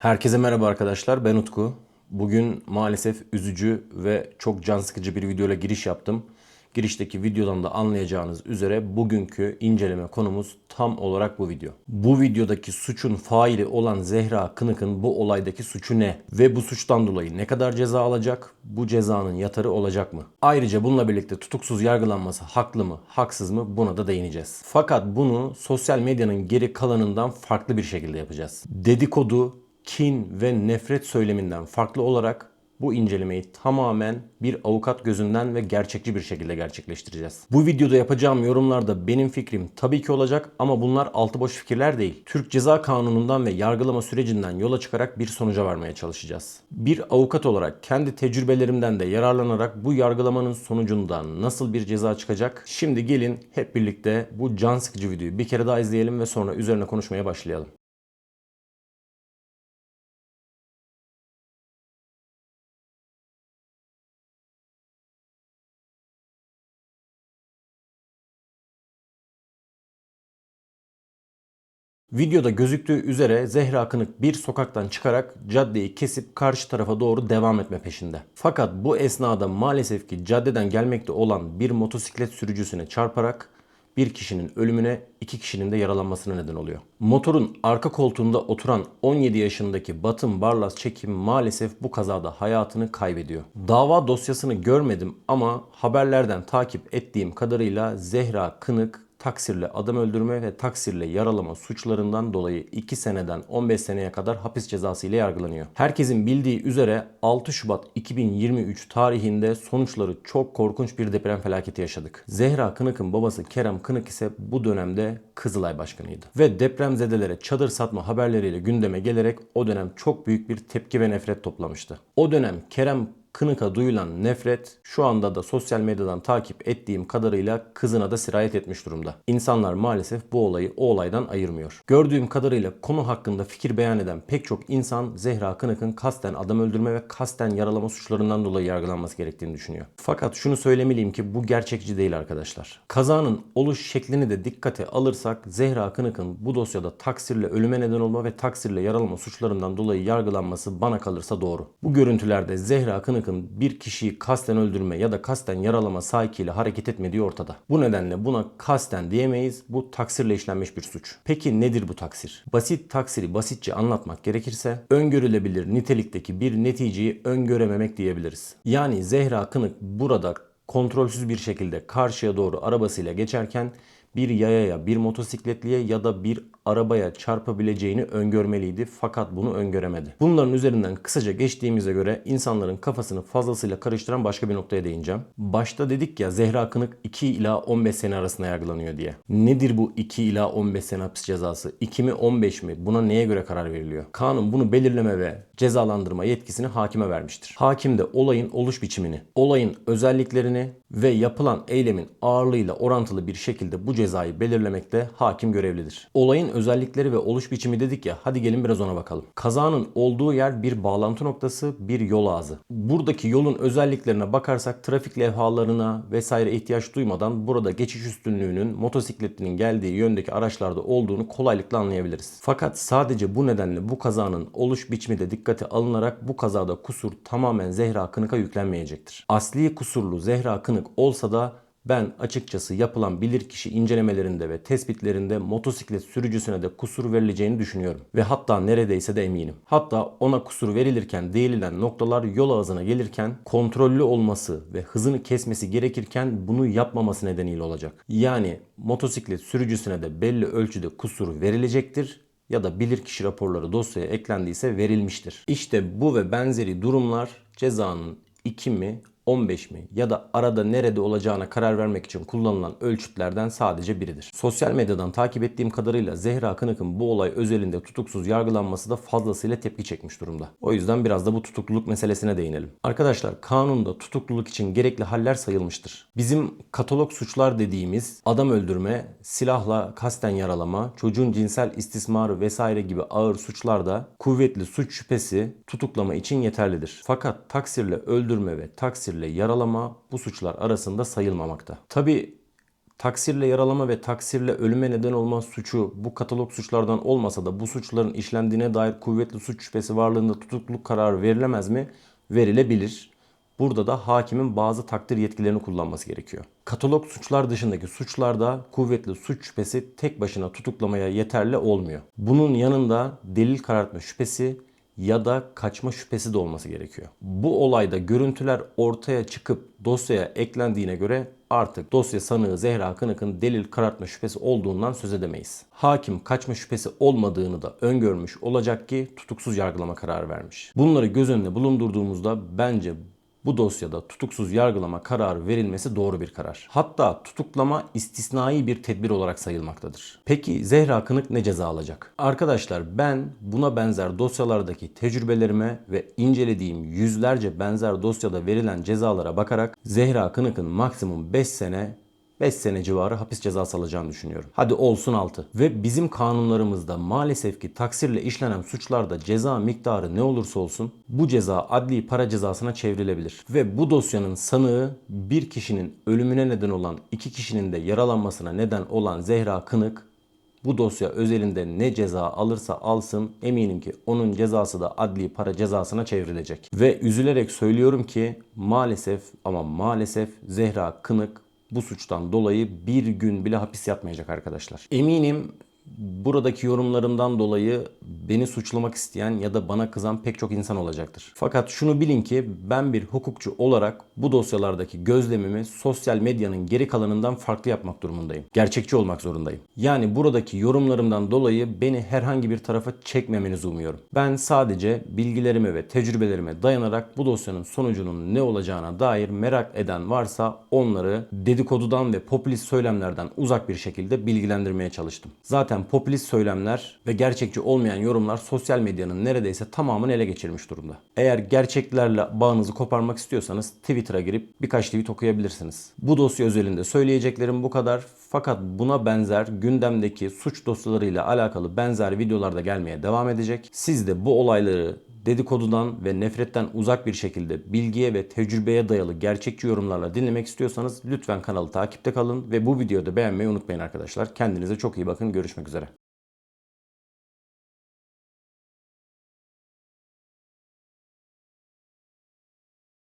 Herkese merhaba arkadaşlar ben Utku. Bugün maalesef üzücü ve çok can sıkıcı bir videoyla giriş yaptım. Girişteki videodan da anlayacağınız üzere bugünkü inceleme konumuz tam olarak bu video. Bu videodaki suçun faili olan Zehra Kınık'ın bu olaydaki suçu ne? Ve bu suçtan dolayı ne kadar ceza alacak? Bu cezanın yatarı olacak mı? Ayrıca bununla birlikte tutuksuz yargılanması haklı mı, haksız mı buna da değineceğiz. Fakat bunu sosyal medyanın geri kalanından farklı bir şekilde yapacağız. Dedikodu, kin ve nefret söyleminden farklı olarak bu incelemeyi tamamen bir avukat gözünden ve gerçekçi bir şekilde gerçekleştireceğiz. Bu videoda yapacağım yorumlarda benim fikrim tabii ki olacak ama bunlar altı boş fikirler değil. Türk Ceza Kanunu'ndan ve yargılama sürecinden yola çıkarak bir sonuca varmaya çalışacağız. Bir avukat olarak kendi tecrübelerimden de yararlanarak bu yargılamanın sonucundan nasıl bir ceza çıkacak? Şimdi gelin hep birlikte bu can sıkıcı videoyu bir kere daha izleyelim ve sonra üzerine konuşmaya başlayalım. Videoda gözüktüğü üzere Zehra Kınık bir sokaktan çıkarak caddeyi kesip karşı tarafa doğru devam etme peşinde. Fakat bu esnada maalesef ki caddeden gelmekte olan bir motosiklet sürücüsüne çarparak bir kişinin ölümüne iki kişinin de yaralanmasına neden oluyor. Motorun arka koltuğunda oturan 17 yaşındaki Batın Barlas Çekim maalesef bu kazada hayatını kaybediyor. Dava dosyasını görmedim ama haberlerden takip ettiğim kadarıyla Zehra Kınık taksirle adam öldürme ve taksirle yaralama suçlarından dolayı 2 seneden 15 seneye kadar hapis cezası ile yargılanıyor. Herkesin bildiği üzere 6 Şubat 2023 tarihinde sonuçları çok korkunç bir deprem felaketi yaşadık. Zehra Kınık'ın babası Kerem Kınık ise bu dönemde Kızılay Başkanıydı. Ve depremzedelere çadır satma haberleriyle gündeme gelerek o dönem çok büyük bir tepki ve nefret toplamıştı. O dönem Kerem Kınık'a duyulan nefret şu anda da sosyal medyadan takip ettiğim kadarıyla kızına da sirayet etmiş durumda. İnsanlar maalesef bu olayı o olaydan ayırmıyor. Gördüğüm kadarıyla konu hakkında fikir beyan eden pek çok insan Zehra Kınık'ın kasten adam öldürme ve kasten yaralama suçlarından dolayı yargılanması gerektiğini düşünüyor. Fakat şunu söylemeliyim ki bu gerçekçi değil arkadaşlar. Kazanın oluş şeklini de dikkate alırsak Zehra Kınık'ın bu dosyada taksirle ölüme neden olma ve taksirle yaralama suçlarından dolayı yargılanması bana kalırsa doğru. Bu görüntülerde Zehra Kınık Kınık'ın bir kişiyi kasten öldürme ya da kasten yaralama sahikiyle hareket etmediği ortada. Bu nedenle buna kasten diyemeyiz. Bu taksirle işlenmiş bir suç. Peki nedir bu taksir? Basit taksiri basitçe anlatmak gerekirse öngörülebilir nitelikteki bir neticeyi öngörememek diyebiliriz. Yani Zehra Kınık burada kontrolsüz bir şekilde karşıya doğru arabasıyla geçerken bir yayaya, bir motosikletliye ya da bir arabaya çarpabileceğini öngörmeliydi fakat bunu öngöremedi. Bunların üzerinden kısaca geçtiğimize göre insanların kafasını fazlasıyla karıştıran başka bir noktaya değineceğim. Başta dedik ya Zehra Kınık 2 ila 15 sene arasında yargılanıyor diye. Nedir bu 2 ila 15 sene hapis cezası? 2 mi 15 mi? Buna neye göre karar veriliyor? Kanun bunu belirleme ve cezalandırma yetkisini hakime vermiştir. Hakim de olayın oluş biçimini, olayın özelliklerini ve yapılan eylemin ağırlığıyla orantılı bir şekilde bu cezayı belirlemekte hakim görevlidir. Olayın özellikleri ve oluş biçimi dedik ya hadi gelin biraz ona bakalım. Kazanın olduğu yer bir bağlantı noktası, bir yol ağzı. Buradaki yolun özelliklerine bakarsak trafik levhalarına vesaire ihtiyaç duymadan burada geçiş üstünlüğünün motosikletinin geldiği yöndeki araçlarda olduğunu kolaylıkla anlayabiliriz. Fakat sadece bu nedenle bu kazanın oluş biçimi de dikkate alınarak bu kazada kusur tamamen Zehra Kınık'a yüklenmeyecektir. Asli kusurlu Zehra Kınık olsa da ben açıkçası yapılan bilirkişi incelemelerinde ve tespitlerinde motosiklet sürücüsüne de kusur verileceğini düşünüyorum. Ve hatta neredeyse de eminim. Hatta ona kusur verilirken değinilen noktalar yol ağzına gelirken kontrollü olması ve hızını kesmesi gerekirken bunu yapmaması nedeniyle olacak. Yani motosiklet sürücüsüne de belli ölçüde kusur verilecektir ya da bilirkişi raporları dosyaya eklendiyse verilmiştir. İşte bu ve benzeri durumlar cezanın 2 mi 15 mi ya da arada nerede olacağına karar vermek için kullanılan ölçütlerden sadece biridir. Sosyal medyadan takip ettiğim kadarıyla Zehra Kınık'ın bu olay özelinde tutuksuz yargılanması da fazlasıyla tepki çekmiş durumda. O yüzden biraz da bu tutukluluk meselesine değinelim. Arkadaşlar kanunda tutukluluk için gerekli haller sayılmıştır. Bizim katalog suçlar dediğimiz adam öldürme, silahla kasten yaralama, çocuğun cinsel istismarı vesaire gibi ağır suçlarda kuvvetli suç şüphesi tutuklama için yeterlidir. Fakat taksirle öldürme ve taksirle yaralama bu suçlar arasında sayılmamakta. Tabi Taksirle yaralama ve taksirle ölüme neden olma suçu bu katalog suçlardan olmasa da bu suçların işlendiğine dair kuvvetli suç şüphesi varlığında tutukluluk kararı verilemez mi? Verilebilir. Burada da hakimin bazı takdir yetkilerini kullanması gerekiyor. Katalog suçlar dışındaki suçlarda kuvvetli suç şüphesi tek başına tutuklamaya yeterli olmuyor. Bunun yanında delil karartma şüphesi ya da kaçma şüphesi de olması gerekiyor. Bu olayda görüntüler ortaya çıkıp dosyaya eklendiğine göre artık dosya sanığı Zehra Kınık'ın delil karartma şüphesi olduğundan söz edemeyiz. Hakim kaçma şüphesi olmadığını da öngörmüş olacak ki tutuksuz yargılama kararı vermiş. Bunları göz önüne bulundurduğumuzda bence bu dosyada tutuksuz yargılama kararı verilmesi doğru bir karar. Hatta tutuklama istisnai bir tedbir olarak sayılmaktadır. Peki Zehra Kınık ne ceza alacak? Arkadaşlar ben buna benzer dosyalardaki tecrübelerime ve incelediğim yüzlerce benzer dosyada verilen cezalara bakarak Zehra Kınık'ın maksimum 5 sene 5 sene civarı hapis cezası alacağını düşünüyorum. Hadi olsun 6. Ve bizim kanunlarımızda maalesef ki taksirle işlenen suçlarda ceza miktarı ne olursa olsun bu ceza adli para cezasına çevrilebilir. Ve bu dosyanın sanığı bir kişinin ölümüne neden olan iki kişinin de yaralanmasına neden olan Zehra Kınık bu dosya özelinde ne ceza alırsa alsın eminim ki onun cezası da adli para cezasına çevrilecek. Ve üzülerek söylüyorum ki maalesef ama maalesef Zehra Kınık bu suçtan dolayı bir gün bile hapis yatmayacak arkadaşlar. Eminim buradaki yorumlarımdan dolayı beni suçlamak isteyen ya da bana kızan pek çok insan olacaktır. Fakat şunu bilin ki ben bir hukukçu olarak bu dosyalardaki gözlemimi sosyal medyanın geri kalanından farklı yapmak durumundayım. Gerçekçi olmak zorundayım. Yani buradaki yorumlarımdan dolayı beni herhangi bir tarafa çekmemenizi umuyorum. Ben sadece bilgilerime ve tecrübelerime dayanarak bu dosyanın sonucunun ne olacağına dair merak eden varsa onları dedikodudan ve popülist söylemlerden uzak bir şekilde bilgilendirmeye çalıştım. Zaten popülist söylemler ve gerçekçi olmayan yorumlar sosyal medyanın neredeyse tamamını ele geçirmiş durumda. Eğer gerçeklerle bağınızı koparmak istiyorsanız Twitter'a girip birkaç tweet okuyabilirsiniz. Bu dosya özelinde söyleyeceklerim bu kadar. Fakat buna benzer gündemdeki suç dosyalarıyla alakalı benzer videolar da gelmeye devam edecek. Siz de bu olayları dedikodudan ve nefretten uzak bir şekilde bilgiye ve tecrübeye dayalı gerçekçi yorumlarla dinlemek istiyorsanız lütfen kanalı takipte kalın ve bu videoda beğenmeyi unutmayın arkadaşlar. Kendinize çok iyi bakın. Görüşmek üzere.